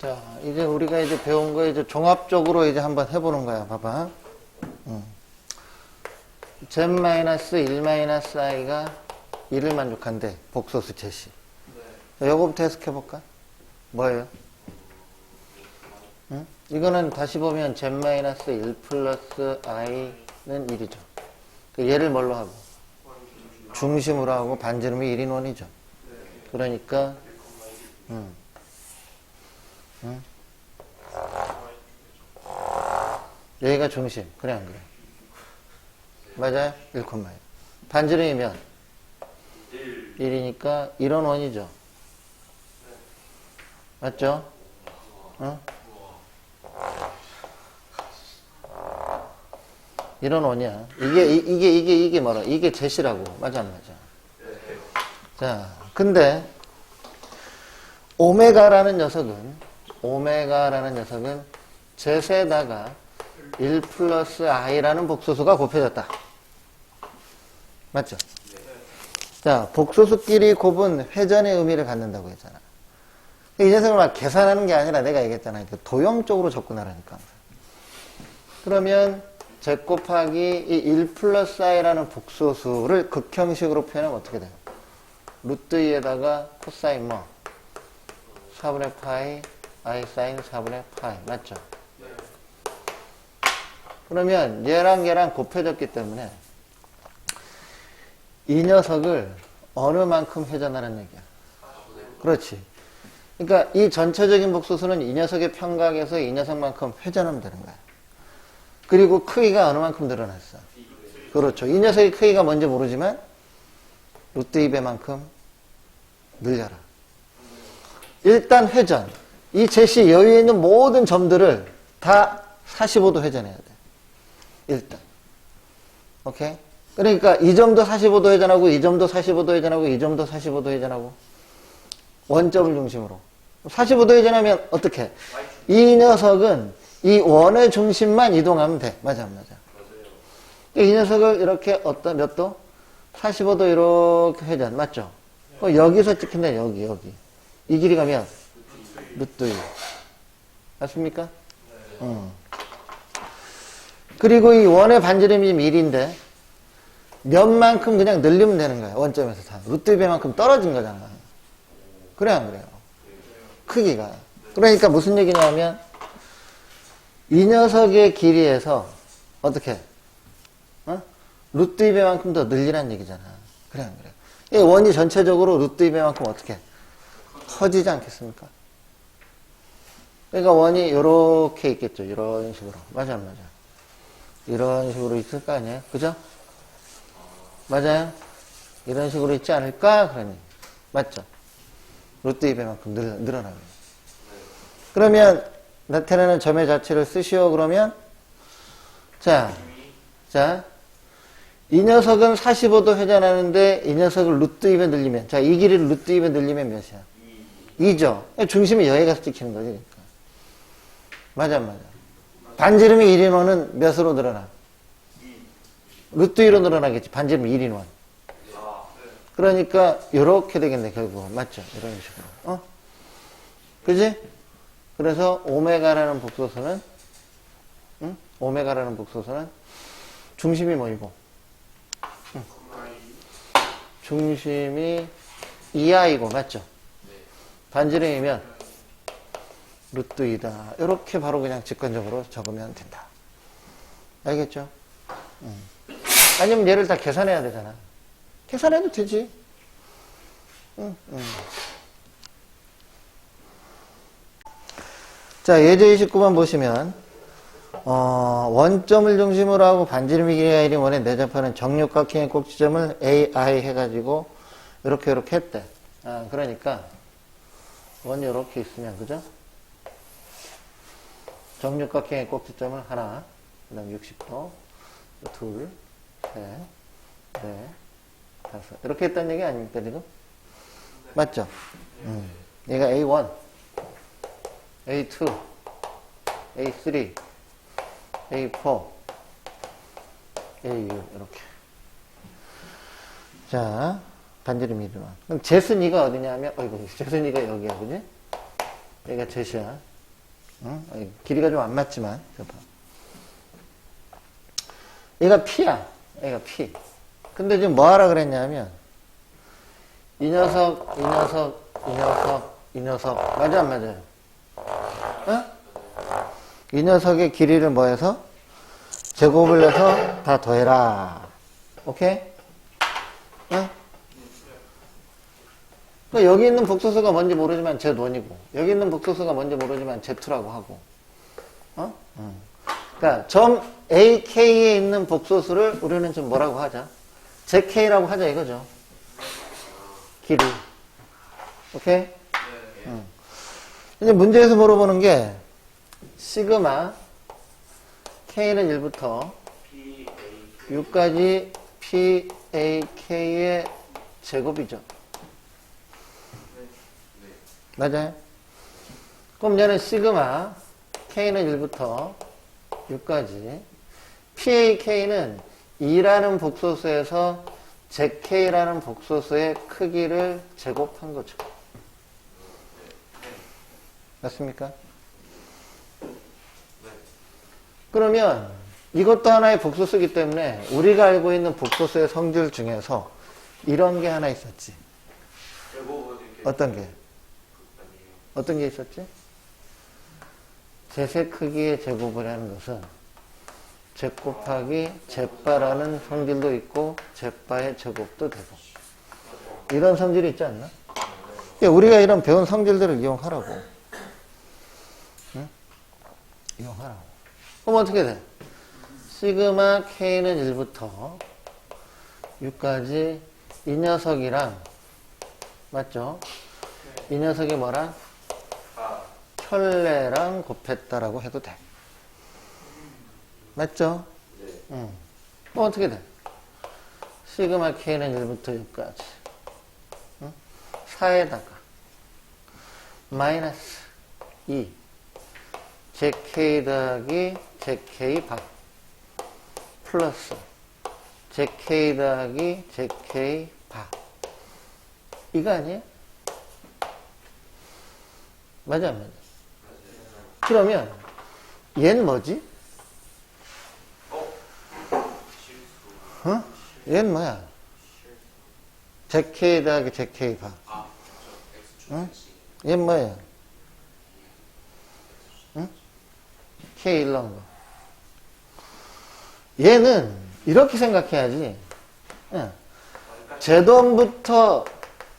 자, 이제 우리가 이제 배운 거 이제 종합적으로 이제 한번 해보는 거야. 봐봐. 음. z-1-i가 1을 만족한대. 복소수 제시. 자, 요거부터 해석해볼까? 뭐예요? 응? 이거는 다시 보면 z-1 플러스 i는 1이죠. 얘를 뭘로 하고? 중심으로 하고 반지름이 1인 원이죠. 그러니까 음. 음. 여기가 중심. 그래 안 그래? 맞아요? 1콤마요. 반지름이면 1이니까 1원 원이죠. 맞죠? 어? 1원 원이야. 이게, 이- 이게, 이게, 이게 뭐라? 이게 제시라고. 맞아, 안 맞아? 자, 근데, 오메가라는 녀석은, 오메가라는 녀석은 제세에다가 1 플러스 i라는 복소수가 곱해졌다. 맞죠? 자, 복소수끼리 곱은 회전의 의미를 갖는다고 했잖아. 이 녀석을 막 계산하는 게 아니라 내가 얘기했잖아. 그 도형적으로 접근하라니까. 그러면 제 곱하기 이 1 플러스 i라는 복소수를 극형식으로 표현하면 어떻게 돼요? 루트 2에다가 코사인 뭐? 4분의 파이, i 사인 4분의 파이. 맞죠? 그러면 얘랑 얘랑 곱해졌기 때문에 이 녀석을 어느 만큼 회전하는 얘기야? 그렇지. 그러니까 이 전체적인 복소수는 이 녀석의 평각에서 이 녀석만큼 회전하면 되는 거야. 그리고 크기가 어느 만큼 늘어났어? 그렇죠. 이 녀석의 크기가 뭔지 모르지만 루트 2배만큼 늘려라. 일단 회전. 이 제시 여유에 있는 모든 점들을 다 45도 회전해야 돼. 일단. 오케이? 그러니까 이 점도 45도 회전하고 이 점도 45도 회전하고 이 점도 45도 회전하고 원점을 중심으로 45도 회전하면 어떻게? 이 녀석은 이 원의 중심만 이동하면 돼. 맞아, 안 맞아. 이 녀석을 이렇게 어떤 몇 도? 45도 이렇게 회전. 맞죠? 어, 여기서 찍힌다, 여기, 여기. 이 길이가 몇? 루트 2. 맞습니까? 음. 그리고 이 원의 반지름이 1인데, 몇만큼 그냥 늘리면 되는 거야, 원점에서 다. 루트 2배만큼 떨어진 거잖아. 그래, 안 그래요? 크기가. 그러니까 무슨 얘기냐면, 이 녀석의 길이에서, 어떻게, 어? 루트 2배만큼 더 늘리란 얘기잖아. 그래, 안 그래? 이 원이 전체적으로 루트 2배만큼 어떻게, 커지지 않겠습니까? 그러니까 원이 이렇게 있겠죠. 이런 식으로. 맞아, 안 맞아? 이런 식으로 있을 거 아니에요? 그죠? 맞아요? 이런 식으로 있지 않을까? 그러니. 맞죠? 루트 2배만큼 늘, 늘어나요. 그러면, 나타나는 점의 자체를 쓰시오. 그러면, 자, 자, 이 녀석은 45도 회전하는데, 이 녀석을 루트 2배 늘리면, 자, 이 길이를 루트 2배 늘리면 몇이야? 2죠. 중심이 여기 가서 찍히는 거지. 맞아, 안 맞아. 반지름이 1인원은 몇으로 늘어나? 루트 2로 늘어나겠지. 반지름 1인원. 그러니까, 요렇게 되겠네, 결국. 맞죠? 이런 식으로. 어? 그지? 그래서, 오메가라는 복소수는, 응? 오메가라는 복소수는, 중심이 뭐이고? 응. 중심이 2i고, 맞죠? 반지름이면, 루트 2다. 이렇게 바로 그냥 직관적으로 적으면 된다. 알겠죠? 음. 아니면 얘를 다 계산해야 되잖아. 계산해도 되지. 응, 응. 자, 예제 29번 보시면, 어, 원점을 중심으로 하고 반지름이 길이가 1인 원에 내접하는 정육각형의 꼭지점을 AI 해가지고, 이렇게, 이렇게 했대. 아, 그러니까, 원이 이렇게 있으면, 그죠? 정육각형의 꼭지점을 하나, 그 다음 60도, 둘, 셋, 넷, 다섯. 이렇게 했다는 얘기 아닙니까, 지금? 맞죠? 음. 얘가 A1, A2, A3, A4, AU, 이렇게. 자, 반지름 이름은. 그럼 제순이가 어디냐 하면, 어이구, 제순이가 여기야, 그지? 여기가 제시야. 응? 길이가 좀 안 맞지만. 얘가 P야. 얘가 P. 근데 지금 뭐 하라 그랬냐면, 이 녀석, 이 녀석, 이 녀석, 이 녀석. 맞아, 안 맞아요? 어? 이 녀석의 길이를 뭐 해서? 제곱을 해서 다 더해라. 오케이? 어? 그러니까 여기 있는 복소수가 뭔지 모르지만 Z1이고, 여기 있는 복소수가 뭔지 모르지만 Z2라고 하고, 어? 응. 그러니까 점 AK에 있는 복소수를 우리는 좀 뭐라고 하자? JK라고 하자 이거죠. 길이. 오케이? 응. 이제 문제에서 물어보는 게 시그마 K는 1부터 6까지 PAK의 제곱이죠. 맞아요? 그럼 얘는 시그마 K는 1부터 6까지 PAK는 2라는 복소수에서 JK라는 복소수의 크기를 제곱한 거죠. 맞습니까? 그러면 이것도 하나의 복소수이기 때문에 우리가 알고 있는 복소수의 성질 중에서 이런 게 하나 있었지. 어떤 게? 어떤 게 있었지? 제세 크기의 제곱을 하는 것은 제 곱하기 제바라는 성질도 있고 제바의 제곱도 되고 이런 성질이 있지 않나? 야, 우리가 이런 배운 성질들을 이용하라고 응? 이용하라고 그럼 어떻게 돼? 시그마 K는 1부터 6까지 이 녀석이랑 맞죠? 이 녀석이 뭐랑? 아, 혈내랑 곱했다라고 해도 돼. 맞죠? 네. 응. 그럼 어떻게 돼? 시그마 K는 1부터 6까지. 응? 4에다가 마이너스 2 JK 더하기 JK 방 플러스 JK 더하기 JK 방 이거 아니에요? 맞아 안 맞아? 그러면 얘는 뭐지? 어? 얘는 뭐야? JK 더하기 JK X 응? 중 얘는 뭐예요? 응? K 일러한 거. 얘는 이렇게 생각해야지. 응. 제돈부터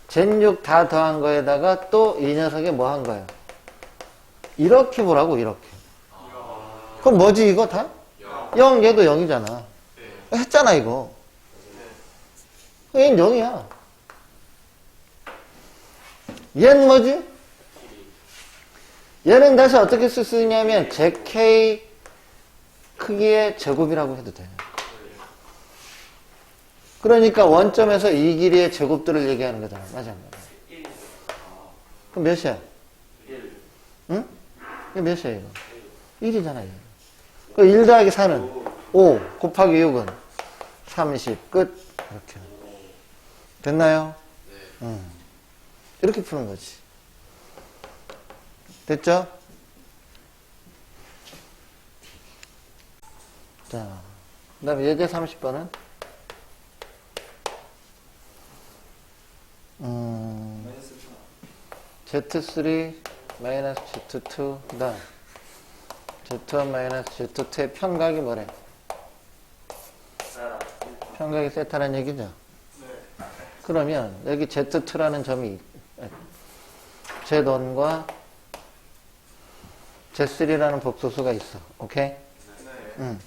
젠6 다 더한 거에다가 또 이 녀석에 뭐 한 거예요? 이렇게 보라고, 이렇게. 그럼 뭐지, 이거 다? 0, 얘도 0이잖아. 했잖아, 이거. 얘는 0이야. 얘는 뭐지? 얘는 다시 어떻게 있냐면 JK 크기의 제곱이라고 해도 돼요. 그러니까 원점에서 이 길이의 제곱들을 얘기하는 거잖아. 맞아. 맞아. 1. 그럼 몇이야? 1. 응? 이게 몇이야, 이거? 1이잖아, 이거. 그1 더하기 4는 5 곱하기 6은 30. 끝. 이렇게. 됐나요? 응. 이렇게 푸는 거지. 됐죠? 자, 그 다음에 예제 30번은? 음, Z3 마이너스 Z2 그 다음 Z1 마이너스 Z2의 편각이 뭐래? 자, 편각이 세타란 얘기죠? 네. 그러면 여기 Z2라는 점이 Z1과 Z3라는 복소수가 있어. 오케이? 네. 응.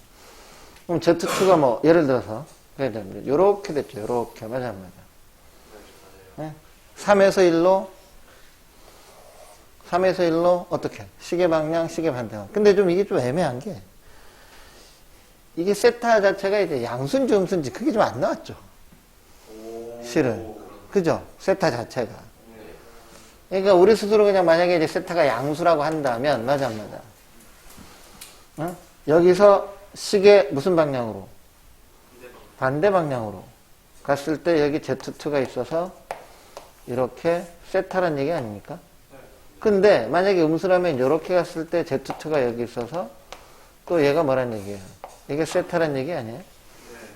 그럼 Z2가 뭐 예를 들어서 그래야 됩니다. 요렇게 됐죠. 요렇게 맞아 안 맞아? 응? 3에서 1로 3에서 1로 어떻게? 시계 방향, 시계 반대방. 근데 좀 이게 좀 애매한 게 이게 세타 자체가 이제 양순지 음순지 그게 좀 안 나왔죠. 오. 실은. 그죠? 세타 자체가. 네. 그러니까 우리 스스로 그냥 만약에 이제 세타가 양수라고 한다면 맞아 안 맞아? 어? 여기서 시계 무슨 방향으로? 반대 방향으로 갔을 때 여기 Z2가 있어서 이렇게 세타란 얘기 아닙니까? 근데 만약에 음수라면 이렇게 갔을 때 Z2가 여기 있어서 또 얘가 뭐란 얘기예요? 이게 세타란 얘기 아니에요?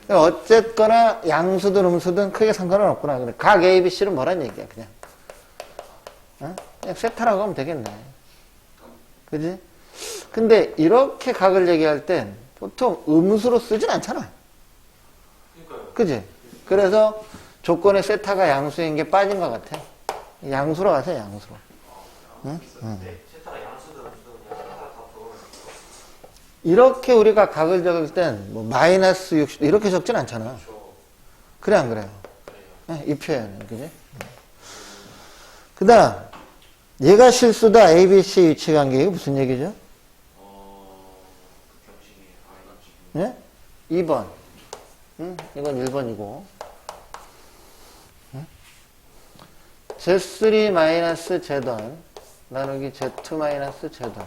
그러니까 어쨌거나 양수든 음수든 크게 상관은 없구나. 근데 각 A, B, C는 뭐란 얘기야, 그냥. 어? 그냥 세타라고 하면 되겠네. 그지? 근데 이렇게 각을 얘기할 땐 보통 음수로 쓰진 않잖아. 그지? 그래서 조건에 세타가 양수인 게 빠진 것 같아. 양수로 가세요, 양수로. 응? 응. 이렇게 우리가 각을 적을 땐 뭐 마이너스 60도 이렇게 적진 않잖아. 그래, 안 그래요? 네, 이 표현은, 그지? 그 다음, 얘가 실수다, A, B, C 위치 관계, 이게 무슨 얘기죠? 예? 2번. 응? 이건 1번이고. Z3 마이너스 Z1 나누기 Z2 마이너스 Z1.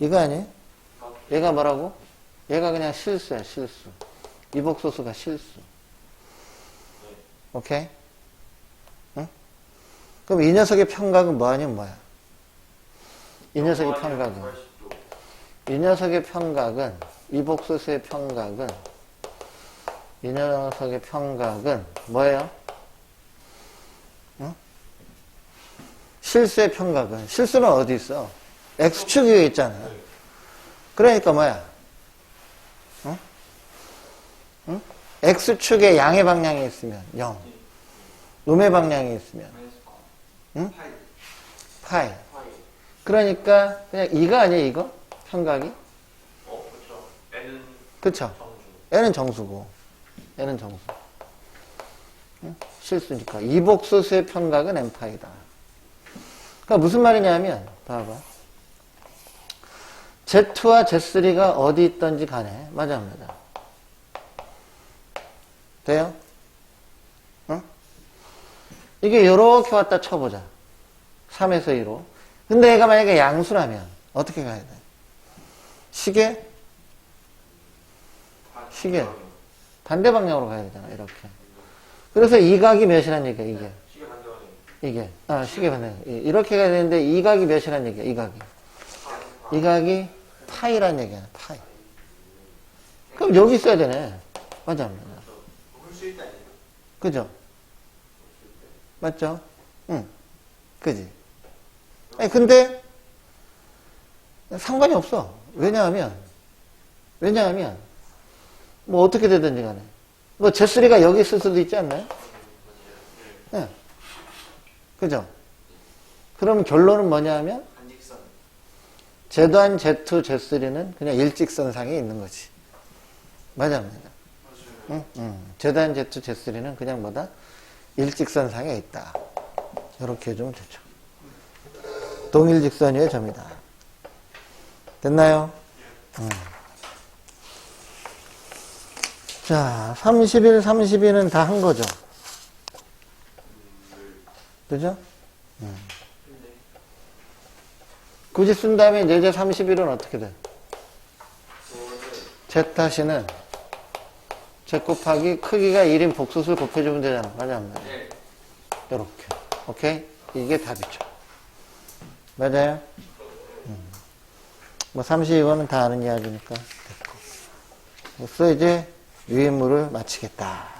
이거 아니에요? 얘가 뭐라고? 얘가 그냥 실수야, 실수. 이복소수가 실수. 오케이? 응? 그럼 이 녀석의 평각은 뭐 아니면 뭐야? 이 녀석의 평각은? 80도. 이 녀석의 평각은, 이복소수의 평각은, 이 녀석의 평각은 뭐예요? 실수의 평각은, 실수는 어디 있어? X축 위에 있잖아. 그러니까 뭐야? 응? 응? X축에 양의 방향이 있으면 0. 음의 방향이 있으면. 응? 파이. 그러니까 그냥 이거 아니에요, 이거? 평각이? 어, 그렇죠. N은 그쵸? 정수. N은 정수고, N은 정수. 응? 실수니까. 이복소수의 평각은 N파이다. 그러니까 무슨 말이냐면, 봐봐. Z2와 Z3가 어디 있던지 간에, 맞아, 안 맞아? 돼요? 응? 이게 요렇게 왔다 쳐보자. 3에서 2로. 근데 얘가 만약에 양수라면, 어떻게 가야 돼? 시계? 파- 시계. 반대 방향으로 가야 되잖아, 이렇게. 그래서 이 각이 몇이란 얘기야, 이게. 이게. 아, 시계 반대. 이- 이렇게 가야 되는데, 이 각이 몇이란 얘기야, 이 각이. 이 각이 파이란 얘기야, 파이. 그럼 여기 있어야 되네. 맞아? 그죠? 맞죠? 응. 그지? 아니, 근데, 상관이 없어. 왜냐하면, 왜냐하면, 뭐 어떻게 되든지 간에. 뭐, Z3가 여기 있을 수도 있지 않나요? 예. 그죠? 그럼 결론은 뭐냐 하면, 한직선. Z1, Z2, Z3는 그냥 일직선상에 있는 거지. 맞아, 맞아. 응? 응. Z1, Z2, Z3는 그냥 뭐다? 일직선상에 있다. 이렇게 해주면 되죠. 동일직선의 점이다. 됐나요? 응. 자, 31, 32는 다 한 거죠. 그죠? 근데 굳이 쓴 다음에 예제 31은 어떻게 돼? 저는 Z-는 Z 곱하기 크기가 1인 복수수를 곱해주면 되잖아. 맞아, 안 맞아? 예. 요렇게. 오케이? 이게 답이죠. 맞아요? 음. 뭐 32번은 다 아는 이야기니까 됐고. 그래서 이제 유인물을 마치겠다.